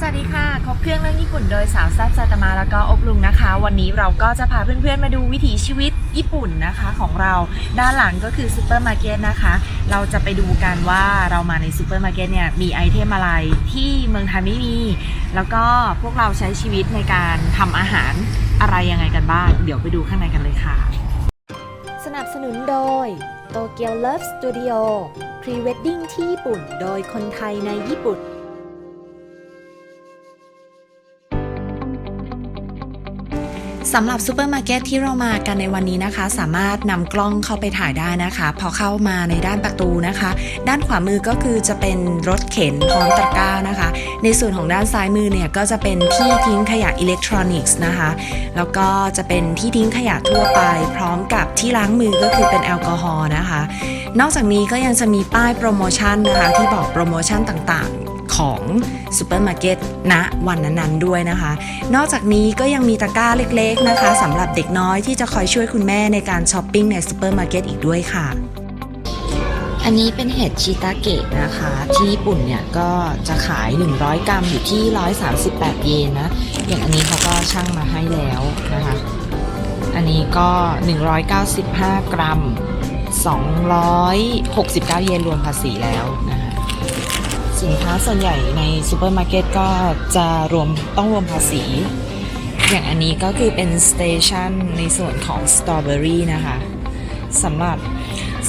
สวัสดีค่ะ ครบเครื่องเรื่องญี่ปุ่นโดยสาวแซ่บซาตมาแล้วก็อบลุงนะคะ วันนี้เราก็จะพาเพื่อนๆมาดูวิถีชีวิตญี่ปุ่นนะคะของเรา ด้านหลังก็คือซูเปอร์มาร์เก็ตนะคะ เราจะไปดูกันว่าเรามาในซูเปอร์มาร์เก็ตเนี่ยมีไอเทมอะไรที่เมืองไทยไม่มี แล้วก็พวกเราใช้ชีวิตในการทำอาหารอะไรยังไงกันบ้าง เดี๋ยวไปดูข้างในกันเลยค่ะ สนับสนุนโดยโตเกียวเลิฟสตูดิโอพรีเวดดิ้งที่ญี่ปุ่น โดยคนไทยในญี่ปุ่น สำหรับซูเปอร์มาร์เก็ตที่เรามากันในวันนี้นะคะ สามารถนำกล้องเข้าไปถ่ายได้นะคะ พอเข้ามาในด้านประตูนะคะ ด้านขวามือก็คือจะเป็นรถเข็นพร้อมตะกร้านะคะ ในส่วนของด้านซ้ายมือเนี่ยก็จะเป็นที่ทิ้งขยะอิเล็กทรอนิกส์นะคะ แล้วก็จะเป็นที่ทิ้งขยะทั่วไป พร้อมกับที่ล้างมือก็คือเป็นแอลกอฮอล์นะคะ นอกจากนี้ก็ยังจะมีป้ายโปรโมชั่นนะคะ ที่บอกโปรโมชั่นต่างๆ ของซูเปอร์มาร์เก็ตณวันนั้นๆด้วยนะคะ นอกจากนี้ก็ยังมีตะกร้าเล็กๆนะคะสำหรับเด็กน้อยที่จะคอยช่วยคุณแม่ในการช้อปปิ้งในซูเปอร์มาร์เก็ตอีกด้วยค่ะอันนี้เป็นเห็ดชิตาเกะนะคะ ที่ญี่ปุ่นเนี่ยก็จะขาย 100 กรัมอยู่ที่ 138 เยนนะ อย่างอันนี้เขาก็ช่างมาให้แล้วนะคะ อันนี้ก็ 195 กรัม 269 เยนรวมภาษีแล้วนะคะ สินค้าส่วนใหญ่ในซูเปอร์มาร์เก็ตก็จะรวมต้องรวมภาษี อย่างอันนี้ก็คือเป็นสเตชันในส่วนของสตรอเบอรี่นะคะสำหรับ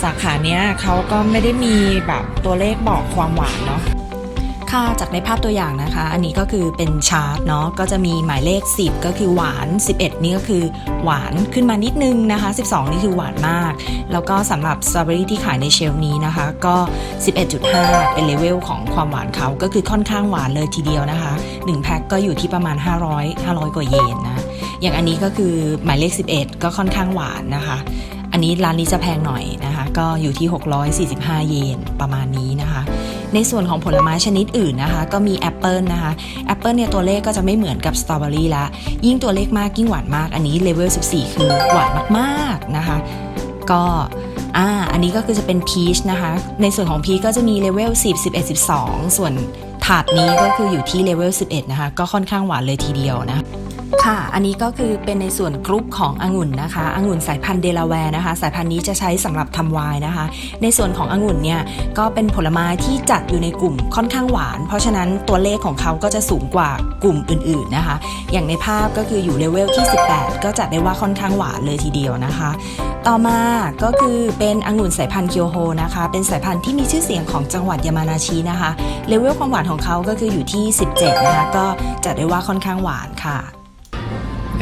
สาขาเนี้ยเขาก็ไม่ได้มีแบบตัวเลขบอกความหวานเนาะ ค่ะจากในภาพตัวอย่างนะคะ อันนี้ก็คือเป็นชาร์ตเนาะก็จะมีหมายเลข 10 ก็คือหวาน 11 นี่ก็คือหวานขึ้นมานิดนึงนะคะ 12 นี่คือหวานมาก แล้วก็สำหรับสตรอเบอรี่ที่ขายในเชลนี้นะคะ ก็ 11.5 เป็นเลเวลของความหวานเขาก็คือค่อนข้างหวานเลยทีเดียวนะคะ 1 แพ็คก็อยู่ที่ประมาณ 500 500 กว่าเยนนะ อย่างอันนี้ก็คือหมายเลข 11 ก็ค่อนข้างหวานนะคะอันนี้ร้านนี้จะแพงหน่อยนะคะ ก็อยู่ที่ 645 เยนประมาณนี้นะคะ ในส่วนของผลไม้ชนิดอื่นนะคะ ก็มีแอปเปิลนะคะแอปเปิลเนี่ยตัวเลขก็จะไม่เหมือนกับสตรอเบอรี่ละยิ่งตัวเลขมากยิ่งหวานมาก อันนี้เลเวล14 คือหวานมากๆนะคะ ก็อ่าอันนี้ก็คือจะเป็นพีชนะคะ ในส่วนของพีชก็จะมีเลเวล10 11 12 ส่วนถาดนี้ก็คืออยู่ที่เลเวล11 นะคะ ก็ค่อนข้างหวานเลยทีเดียวนะ ค่ะ อันนี้ก็คือเป็นในส่วนกรุ๊ปขององุ่นนะคะ องุ่นสายพันธุ์เดลาแวร์นะคะ สายพันธุ์นี้จะใช้สำหรับทำไวน์นะคะ ในส่วนขององุ่นเนี่ยก็เป็นผลไม้ที่จัดอยู่ในกลุ่มค่อนข้างหวาน เพราะฉะนั้นตัวเลขของเขาก็จะสูงกว่ากลุ่มอื่นๆนะคะ อย่างในภาพก็คืออยู่เลเวลที่ 18 ก็จัดได้ว่าค่อนข้างหวานเลยทีเดียวนะคะ ต่อมาก็คือเป็นองุ่นสายพันธุ์เคียวโฮนะคะ เป็นสายพันธุ์ที่มีชื่อเสียงของจังหวัดยามานาชินะคะ เลเวลความหวานของเขาก็คืออยู่ที่ 17 นะคะ ก็จัดได้ว่าค่อนข้างหวานค่ะ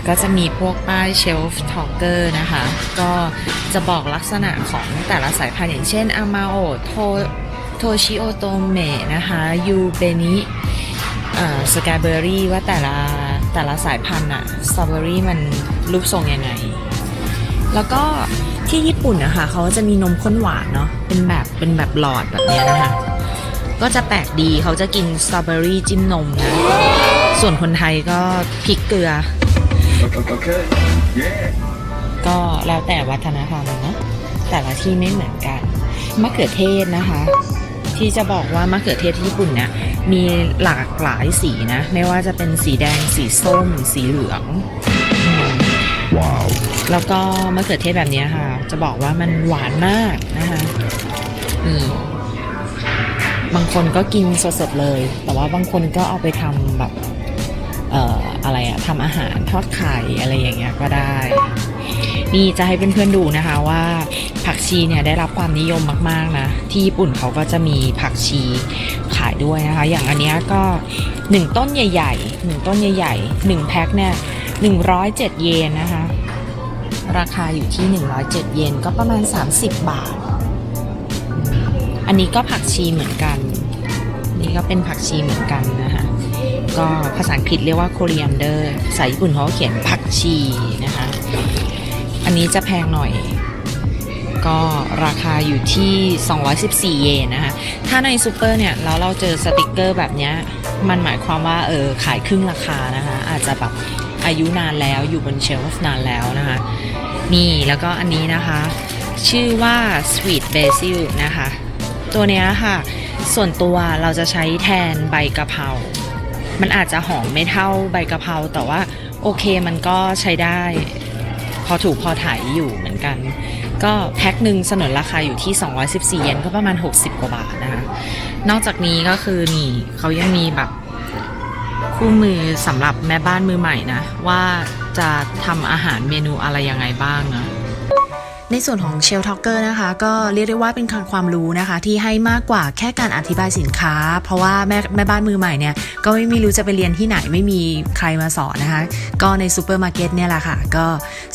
ก็จะมีพวกป้ายเชลฟ์ทอ l เกอร์นะคะ ก็จะบอกลักษณะของแต่ละสายพันธุ์อย่างเช่นอามาโอโทโทชิโอโตเมะนะคะยูเบนิสกายเบอรี่ว่าแต่ละแต่ละสายพันธุ์อะสตรอเบอรี่มันรูปทรงยังไง แล้วก็ที่ญี่ปุ่นนะคะเขาจะมีนมข้นหวานเนาะเป็นแบบเป็นแบบหลอดแบบเนี้ยนะคะ ก็จะแปลกดีเขาจะกินสตรอเบอรี่จิ้มนมนะส่วนคนไทยก็พริกเกลือ Okay. Yeah. ก็แล้วแต่วัฒนธรรมนะแต่ละที่ไม่เหมือนกันมะเขือเทศนะคะ ที่จะบอกว่ามะเขือเทศที่ญี่ปุ่นเนี่ยมีหลากหลายสีนะ ไม่ว่าจะเป็นสีแดงสีส้ม สีเหลืองอืม Wow. แล้วก็มะเขือเทศแบบเนี้ยค่ะ จะบอกว่ามันหวานมากนะคะนี่บางคนก็กินสดๆเลย แต่ว่าบางคนก็เอาไปทำแบบเอ่ออะไรอะทำอาหารทอดไข่อะไรอย่างเงี้ยก็ได้ นี่จะให้เพื่อนๆดูนะคะว่าผักชีเนี่ยได้รับความนิยมมากๆนะ ที่ญี่ปุ่นเขาก็จะมีผักชีขายด้วยนะคะ อย่างอันเนี้ยก็ 1 ต้นใหญ่ๆ1ต้นใหญ่ๆ1แพ็คเนี่ย107 เยนนะคะ ราคาอยู่ที่ 107 เยนก็ประมาณ 30 บาท อันนี้ก็ผักชีเหมือนกัน นี่ก็เป็นผักชีเหมือนกันนะคะ ก็ภาษาอังกฤษเรียกว่า coriander ภาษาญี่ปุ่นเขาเขียนผักชีนะคะ อันนี้จะแพงหน่อย ก็ราคาอยู่ที่ 214 เยนนะคะ ถ้าในซูเปอร์เนี่ยแล้วเราเจอสติกเกอร์แบบเนี้ยมันหมายความว่าเออขายครึ่งราคานะคะ อาจจะแบบอายุนานแล้วอยู่บนเชลฟ์นานแล้วนะคะ นี่แล้วก็อันนี้นะคะ ชื่อว่า sweet basil นะคะ ตัวเนี้ยค่ะ ส่วนตัวเราจะใช้แทนใบกะเพรา มันอาจจะหอมไม่เท่าใบกะเพราแต่ว่าโอเคมันก็ใช้ได้ พอถูกพอถ่ายอยู่เหมือนกัน ก็แพ็คหนึ่งสนนราคาอยู่ที่ 214 เยนก็ประมาณ 60 กว่าบาทนะคะนอกจากนี้ก็คือนี่เขายังมีแบบคู่มือสำหรับแม่บ้านมือใหม่นะ ว่าจะทำอาหารเมนูอะไรยังไงบ้างนะ ในส่วนของเชลท็อกเกอร์นะคะก็เรียกได้ว่าเป็นความรู้นะคะ ที่ให้มากกว่าแค่การอธิบายสินค้า เพราะว่าแม่แม่บ้านมือใหม่เนี่ยก็ไม่มีรู้จะไปเรียนที่ไหนไม่มีใครมาสอนนะคะ ก็ในซูเปอร์มาร์เก็ตเนี่ยแหละค่ะ ก็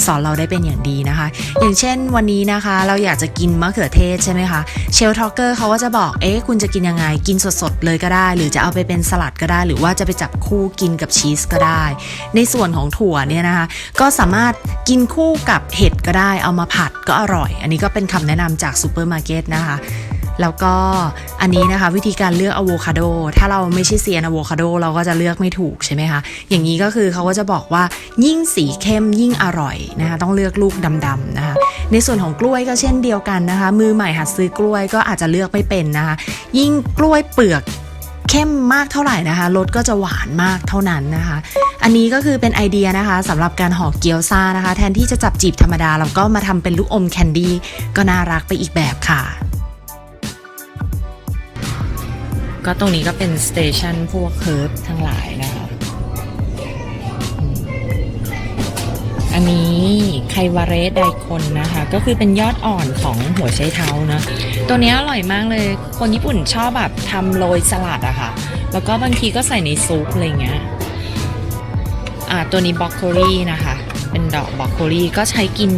สอนเราได้เป็นอย่างดีนะคะ อย่างเช่นวันนี้นะคะ เราอยากจะกินมะเขือเทศใช่ไหมคะเชลท็อกเกอร์เขาก็จะบอกเอ๊ะคุณจะกินยังไงกินสดๆเลยก็ได้ หรือจะเอาไปเป็นสลัดก็ได้ หรือว่าจะไปจับคู่กินกับชีสก็ได้ ในส่วนของถั่วเนี่ยนะคะ ก็สามารถกินคู่กับเห็ดก็ได้เอามาผัดก็อร่อย อันนี้ก็เป็นคำแนะนำจากซูเปอร์มาร์เก็ตนะคะแล้วก็อันนี้นะคะวิธีการเลือกอะโวคาโด ถ้าเราไม่ใช่เซียนอะโวคาโด เราก็จะเลือกไม่ถูกใช่ไหมคะ อย่างนี้ก็คือเขาก็จะบอกว่ายิ่งสีเข้มยิ่งอร่อยนะคะต้องเลือกลูกดำๆนะคะในส่วนของกล้วยก็เช่นเดียวกันนะคะ มือใหม่หัดซื้อกล้วยก็อาจจะเลือกไม่เป็นนะคะยิ่งกล้วยเปลือก เข้มมากเท่าไหร่นะคะรสก็จะหวานมากเท่านั้นนะคะ อันนี้ก็คือเป็นไอเดียนะคะสำหรับการห่อเกี๊ยวซ่านะคะ แทนที่จะจับจีบธรรมดาเราก็มาทำเป็นลูกอมแคนดี้ก็น่ารักไปอีกแบบค่ะ ก็ตรงนี้ก็เป็นสเตชันพวกเคิร์ฟทั้งหลายนะคะ อันนี้ไควาเรสไดคนนะคะ ก็คือเป็นยอดอ่อนของหัวไชเท้านะ ตัวนี้อร่อยมากเลย คนญี่ปุ่นชอบแบบทำโรยสลัดอะค่ะ แล้วก็บางทีก็ใส่ในซุปอะไรเงี้ย อ่าตัวนี้บรอกโคลีนะคะ เป็นดอกบรอกโคลีก็ใช้กิน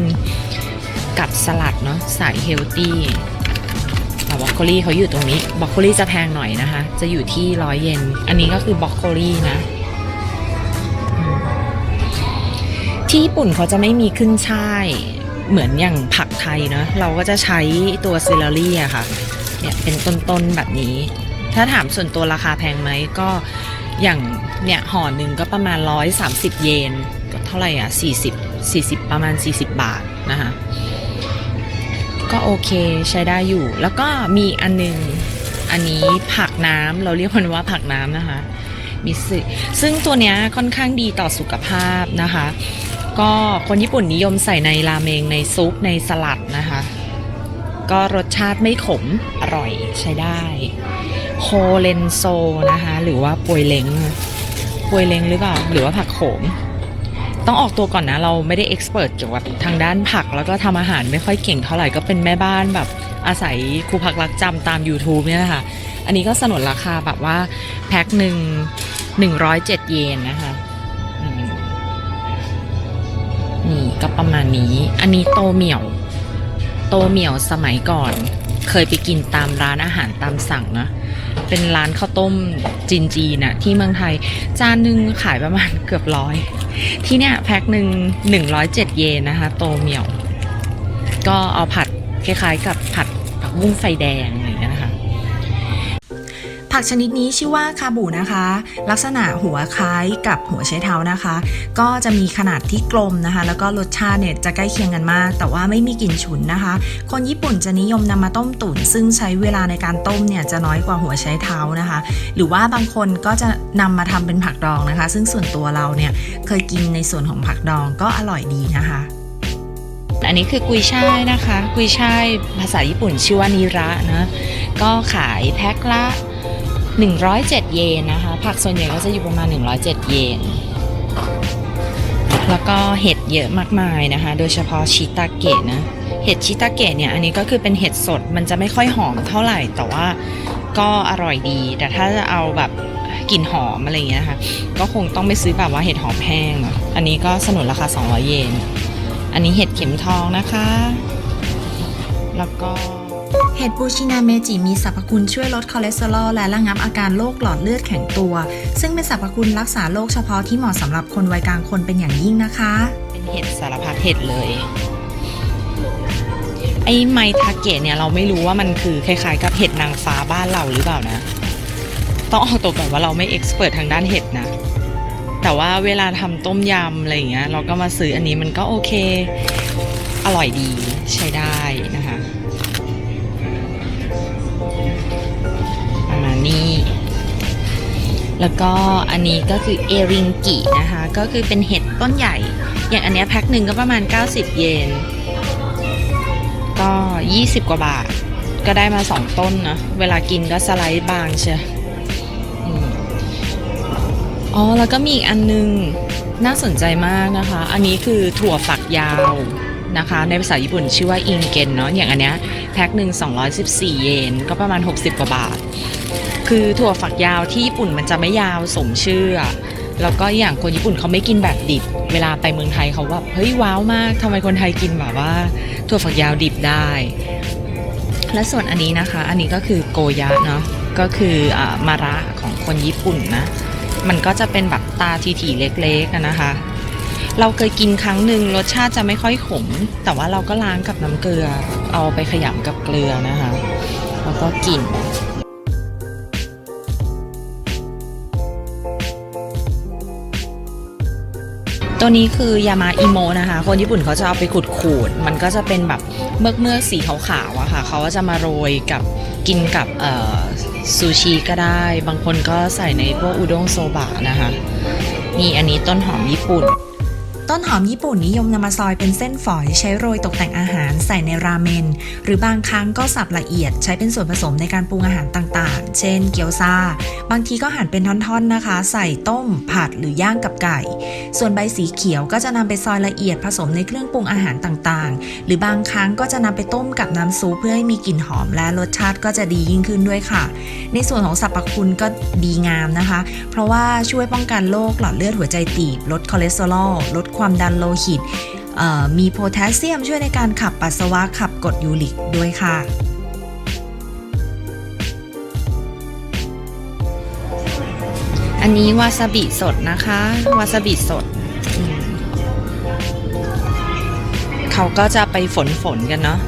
กับสลัดเนาะสายเฮลตี้แต่บรอกโคลีเขาอยู่ตรงนี้บรอกโคลีจะแพงหน่อยนะคะ จะอยู่ที่ร้อยเยน อันนี้ก็คือบรอกโคลีนะ ที่ญี่ปุ่นเขาจะไม่มีขึ้นช่ายเหมือนอย่างผักไทยเนะเราก็จะใช้ตัวเซลลี่อะค่ะ เนี่ยเป็นต้นๆแบบนี้ ถ้าถามส่วนตัวราคาแพงไหมก็อย่างเนี่ยห่อหนึ่งก็ประมาณ 130 เยนก็เท่าไหร่อะ 40 40 ประมาณ 40 บาทนะคะก็โอเคใช้ได้อยู่ แล้วก็มีอันหนึงอันนี้ผักน้ำเราเรียกมันว่าผักน้ำนะคะมิสึซึ่งตัวเนี้ยค่อนข้างดีต่อสุขภาพนะคะ ก็คนญี่ปุ่นนิยมใส่ในราเมงในซุปในสลัดนะคะ ก็รสชาติไม่ขมอร่อยใช้ได้โคเลนโซนะคะหรือว่าปวยเล้งปวยเล้งหรือเปล่าหรือว่าผักโขม ต้องออกตัวก่อนนะ เราไม่ได้เอ็กซ์เพรสเกี่ยวกับทางด้านผักแล้วก็ทำอาหารไม่ค่อยเก่งเท่าไหร่ก็เป็นแม่บ้านแบบอาศัยครูพักรักจำตาม YouTube เนี่ยแหละค่ะอันนี้ก็สนนราคาแบบว่าแพ็คหนึ่งหนึ่งร้อยเจ็ดเยนนะคะนี่ก็ประมาณนี้ อันนี้โตเหมี่ยว โตเหมี่ยวสมัยก่อน เคยไปกินตามร้านอาหารตามสั่งนะเป็นร้านข้าวต้มจีนจีน่ะที่เมืองไทย จานหนึ่งขายประมาณเกือบร้อย ที่เนี่ยแพ็คหนึ่งหนึ่งร้อยเจ็ดเยนนะคะ โตเหมี่ยว ก็เอาผัดคล้ายๆกับผัดผักบุ้งไฟแดงอะไรอย่างเงี้ยนะคะ ผักชนิดนี้ชื่อว่าคาบูนะคะ ลักษณะหัวคล้ายกับหัวไชเท้านะคะ ก็จะมีขนาดที่กลมนะคะ แล้วก็รสชาติเนี่ยจะใกล้เคียงกันมาก แต่ว่าไม่มีกลิ่นฉุนนะคะ คนญี่ปุ่นจะนิยมนำมาต้มตุ๋นซึ่งใช้เวลาในการต้มเนี่ยจะน้อยกว่าหัวไชเท้านะคะ หรือว่าบางคนก็จะนำมาทำเป็นผักดองนะคะ ซึ่งส่วนตัวเราเนี่ยเคยกินในส่วนของผักดองก็อร่อยดีนะคะอันนี้คือกุยช่ายนะคะ กุยช่ายภาษาญี่ปุ่นชื่อว่านิระนะ ก็ขายแพ็คละ 107 เยนนะคะ ผักส่วนใหญ่ก็จะอยู่ประมาณ 107 เยน แล้วก็เห็ดเยอะมากมายนะคะ โดยเฉพาะชิตาเกะนะ เห็ดชิตาเกะเนี่ย อันนี้ก็คือเป็นเห็ดสด มันจะไม่ค่อยหอมเท่าไหร่ แต่ว่าก็อร่อยดี แต่ถ้าจะเอาแบบกลิ่นหอมอะไรอย่างเงี้ยนะคะ ก็คงต้องไปซื้อแบบว่าเห็ดหอมแห้ง อันนี้ก็สนุนราคา 200 เยน อันนี้เห็ดเข็มทองนะคะ แล้วก็ ห็ดบูชินาเมจิมีสรรพคุณช่วยลดคอเลสเตอรอลและระงับอาการโรคหลอดเลือดแข็งตัว ซึ่งเป็นสรรพคุณรักษาโรคเฉพาะที่เหมาะสำหรับคนวัยกลางคนเป็นอย่างยิ่งนะคะ เป็นเห็ดสารพัดเห็ดเลย ไอ้ไมทาเกะเนี่ยเราไม่รู้ว่ามันคือคล้ายๆ กับเห็ดนางฟ้าบ้านเราหรือเปล่านะ ต้องเอาตัวก่อนว่าเราไม่เอ็กซ์เพรสทางด้านเห็ดนะแต่ว่าเวลาทำต้มยำอะไรอย่างเงี้ยเราก็มาซื้ออันนี้มันก็โอเค อร่อยดีใช้ได้นะคะ แล้วก็อันนี้ก็คือเอริงกินะคะ ก็คือเป็นเห็ดต้นใหญ่ อย่างอันนี้แพ็คหนึ่งก็ประมาณ 90 เยน ก็ 20 กว่าบาท ก็ได้มา 2 ต้นนะ เวลากินก็สไลด์บางเชียอืมอ๋อ แล้วก็มีอีกอันนึงน่าสนใจมากนะคะ อันนี้คือถั่วฝักยาวนะคะ ในภาษาญี่ปุ่นชื่อว่าอิงเกนเนาะ อย่างอันเนี้ยแพ็คหนึ่ง214 เยน ก็ประมาณ 60 กว่าบาท คือถั่วฝักยาวที่ญี่ปุ่นมันจะไม่ยาวสมชื่อ แล้วก็อย่างคนญี่ปุ่นเขาไม่กินแบบดิบ เวลาไปเมืองไทยเขาแบบเฮ้ยว้าวมากทำไมคนไทยกินแบบว่า ถั่วฝักยาวดิบได้ และส่วนอันนี้นะคะ อันนี้ก็คือโกยะเนาะก็คืออมาระของคนญี่ปุ่นนะ มันก็จะเป็นแบบตาทีๆเล็กๆนะคะ เราเคยกินครั้งหนึ่งรสชาติจะไม่ค่อยขม แต่ว่าเราก็ล้างกับน้ำเกลือ เอาไปขยำกับเกลือนะคะ แล้วก็กิน ตัวนี้คือยามาอิโมนะคะ คนญี่ปุ่นเขาจะเอาไปขูดขูดๆมันก็จะเป็นแบบเมือกเมือกๆสีขาวๆอะค่ะ เขาก็จะมาโรยกับกินกับซูชิก็ได้ บางคนก็ใส่ในพวกอุด้งโซบะนะคะ นี่อันนี้ต้นหอมญี่ปุ่น ต้นหอมญี่ปุ่นนิยมนำมาซอยเป็นเส้นฝอยใช้โรยตกแต่งอาหารใส่ในราเมน หรือบางครั้งก็สับละเอียดใช้เป็นส่วนผสมในการปรุงอาหารต่างๆ เช่น เกี๊ยวซา บางทีก็หั่นเป็นท่อนๆนะคะ ใส่ต้ม ผัดหรือย่างกับไก่ ส่วนใบสีเขียวก็จะนำไปซอยละเอียดผสมในเครื่องปรุงอาหารต่างๆ หรือบางครั้งก็จะนำไปต้มกับน้ำซุปเพื่อให้มีกลิ่นหอมและรสชาติก็จะดียิ่งขึ้นด้วยค่ะ ในส่วนของสรรพคุณก็ดีงามนะคะ เพราะว่าช่วยป้องกันโรคหลอดเลือดหัวใจตีบลดคอเลสเตอรอลลดความดันโลหิต มีโพแทสเซียมช่วยในการขับปัสสาวะขับกรดยูริกด้วยค่ะอันนี้วาซาบิสดนะคะ วาซาบิสด เขาก็จะไปฝนฝนกันเนาะ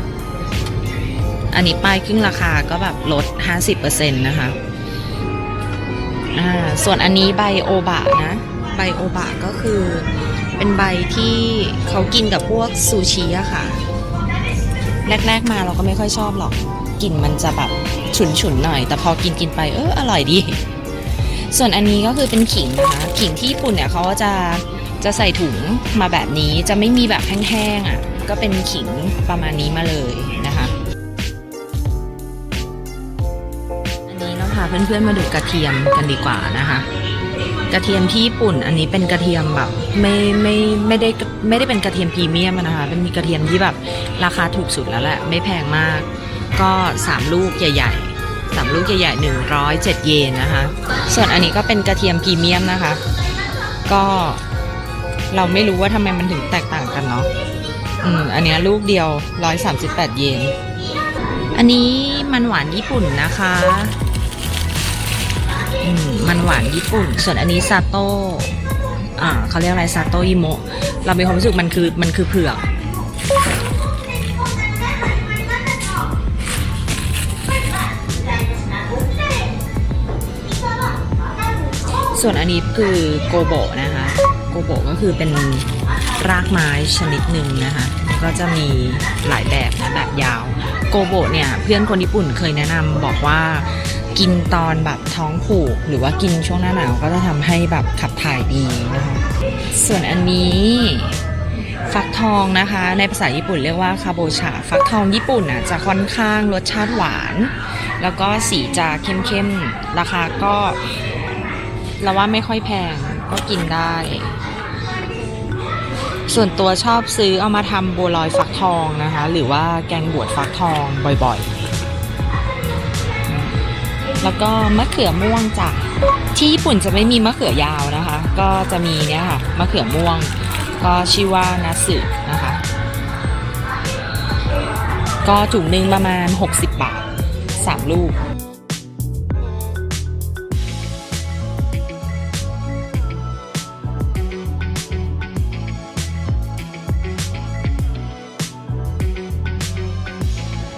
อันนี้ป้ายครึ่งราคาก็แบบลด 50%นะคะอ่าส่วนอันนี้ใบโอบะนะใบโอบะก็คือ เป็นใบที่เขากินกับพวกซูชิอะค่ะ แรก ๆมาเราก็ไม่ค่อยชอบหรอกกลิ่นมันจะแบบฉุนๆหน่อย แต่พอกินกินๆไปเอออร่อยดี ส่วนอันนี้ก็คือเป็นขิงนะคะขิงที่ญี่ปุ่นเนี่ยเขาก็จะจะใส่ถุงมาแบบนี้จะไม่มีแบบแห้งๆอะก็เป็นขิงประมาณนี้มาเลยนะคะ อันนี้เราพาเพื่อนๆมาดูกระเทียมกันดีกว่านะคะ กระเทียมที่ญี่ปุ่นอันนี้เป็นกระเทียมแบบ ไม่ไม่ไม่ได้ไม่ได้เป็นกระเทียมพรีเมียมนะคะเป็นมีกระเทียมที่แบบราคาถูกสุดแล้วแหละไม่แพงมาก ก็สามลูกใหญ่ๆสามลูกใหญ่ๆหนึ่งร้อยเจ็ดเยนนะคะ ส่วนอันนี้ก็เป็นกระเทียมพรีเมียมนะคะ ก็เราไม่รู้ว่าทำไมมันถึงแตกต่างกันเนาะอืมอันนี้ลูกเดียว 138 เยน อันนี้มันหวานญี่ปุ่นนะคะอืมมันหวานญี่ปุ่น ส่วนอันนี้ซาโต้ อ่าเขาเรียกอะไรซาโตอิโมะเรามีความรู้สึกมันคือมันคือเผือกส่วนอันนี้คือโกโบนะคะ โกโบก็คือเป็นรากไม้ชนิดหนึ่งนะคะ ก็จะมีหลายแบบนะแบบยาว โกโบเนี่ยเพื่อนคนญี่ปุ่นเคยแนะนำบอกว่า กินตอนแบบท้องผูก หรือว่ากินช่วงหน้าหนาวก็จะทำให้แบบขับถ่ายดีนะคะส่วนอันนี้ฟักทองนะคะ ในภาษาญี่ปุ่นเรียกว่าคาโบชาฟักทองญี่ปุ่นอะจะค่อนข้างรสชาติหวาน แล้วก็สีจะเข้มๆ ราคาก็เราว่าไม่ค่อยแพงก็กินได้ ส่วนตัวชอบซื้อเอามาทำบัวลอยฟักทองนะคะ หรือว่าแกงบวชฟักทองบ่อยๆ แล้วก็มะเขือม่วงจ้ะที่ญี่ปุ่นจะไม่มีมะเขือยาวนะคะ ก็จะมีเนี่ยค่ะมะเขือม่วง ก็ชื่อว่านัสึนะคะ ก็ถุงหนึ่งประมาณ 60 บาท 3 ลูก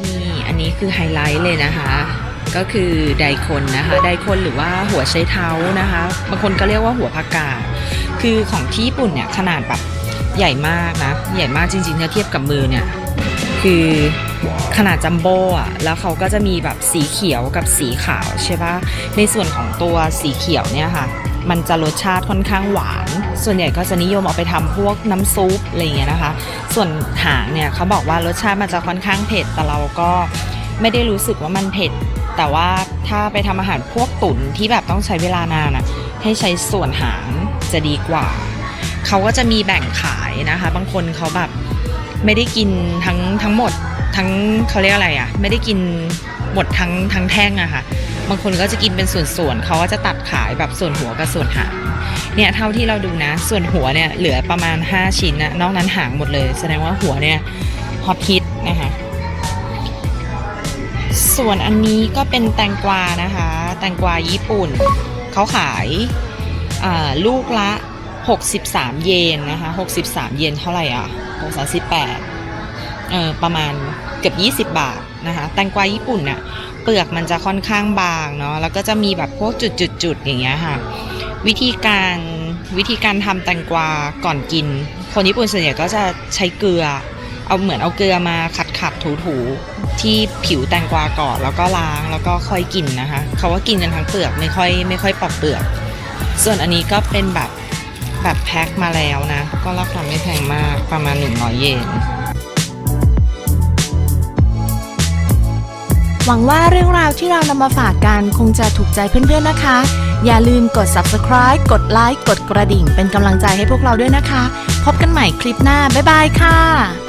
นี่อันนี้คือไฮไลท์เลยนะคะ ก็คือไดคนนะคะ ไดคนหรือว่าหัวไชเท้านะคะ บางคนก็เรียกว่าหัวผักกาด คือของที่ญี่ปุ่นเนี่ยขนาดแบบใหญ่มากนะ ใหญ่มากจริงๆถ้าเทียบกับมือเนี่ย คือขนาดจัมโบ้อะแล้วเขาก็จะมีแบบสีเขียวกับสีขาวใช่ปะในส่วนของตัวสีเขียวเนี่ยค่ะ มันจะรสชาติค่อนข้างหวาน ส่วนใหญ่ก็จะนิยมเอาไปทำพวกน้ำซุปอะไรเงี้ยนะคะ ส่วนหางเนี่ยเขาบอกว่ารสชาติมันจะค่อนข้างเผ็ด แต่เราก็ไม่ได้รู้สึกว่ามันเผ็ด แต่ว่าถ้าไปทำอาหารพวกตุ๋นที่แบบต้องใช้เวลานานอะให้ใช้ส่วนหางจะดีกว่า เขาก็จะมีแบ่งขายนะคะ บางคนเขาแบบไม่ได้กินทั้งทั้งหมดทั้งเขาเรียกอะไรอะ่ะไม่ได้กินหมดทั้งทั้งแท่งอะค่ะ บางคนก็จะกินเป็นส่วนๆเขาก็จะตัดขายแบบส่วนหัวกับส่วนหางเนี่ยเท่าที่เราดูนะ ส่วนหัวเนี่ยเหลือประมาณ 5 ชิ้นนะนอกนั้นหางหมดเลย แสดงว่าหัวเนี่ยฮอตฮิตนะคะ ส่วนอันนี้ก็เป็นแตงกวานะคะ แตงกวาญี่ปุ่น เขาขายลูกละ 63 เยนนะคะ 63 เยนเท่าไหร่อะ68เออประมาณเกือบ 20 บาทนะคะ แตงกวาญี่ปุ่นน่ะเปลือกมันจะค่อนข้างบางเนาะ แล้วก็จะมีแบบพวกจุดๆๆอย่างเงี้ยค่ะ วิธีการวิธีการทำแตงกวาก่อนกิน คนญี่ปุ่นส่วนใหญ่ก็จะใช้เกลือ เอาเหมือนเอาเกลือมาขัดขัดถูถูที่ผิวแตงกวาก่อนแล้วก็ล้างแล้วก็ค่อยกินนะคะเขาว่ากินกันทั้งเปลือกไม่ค่อยไม่ค่อยปอกเปลือก ส่วนอันนี้ก็เป็นแบบแบบแพ็คมาแล้วนะ ก็ราคาไม่แพงมากประมาณ 100 เยนหวังว่าเรื่องราวที่เรานำมาฝากกันคงจะถูกใจเพื่อนๆนะคะ อย่าลืมกด subscribe กดไลค์กดกระดิ่ง เป็นกำลังใจให้พวกเราด้วยนะคะ พบกันใหม่คลิปหน้า บ๊ายบายค่ะ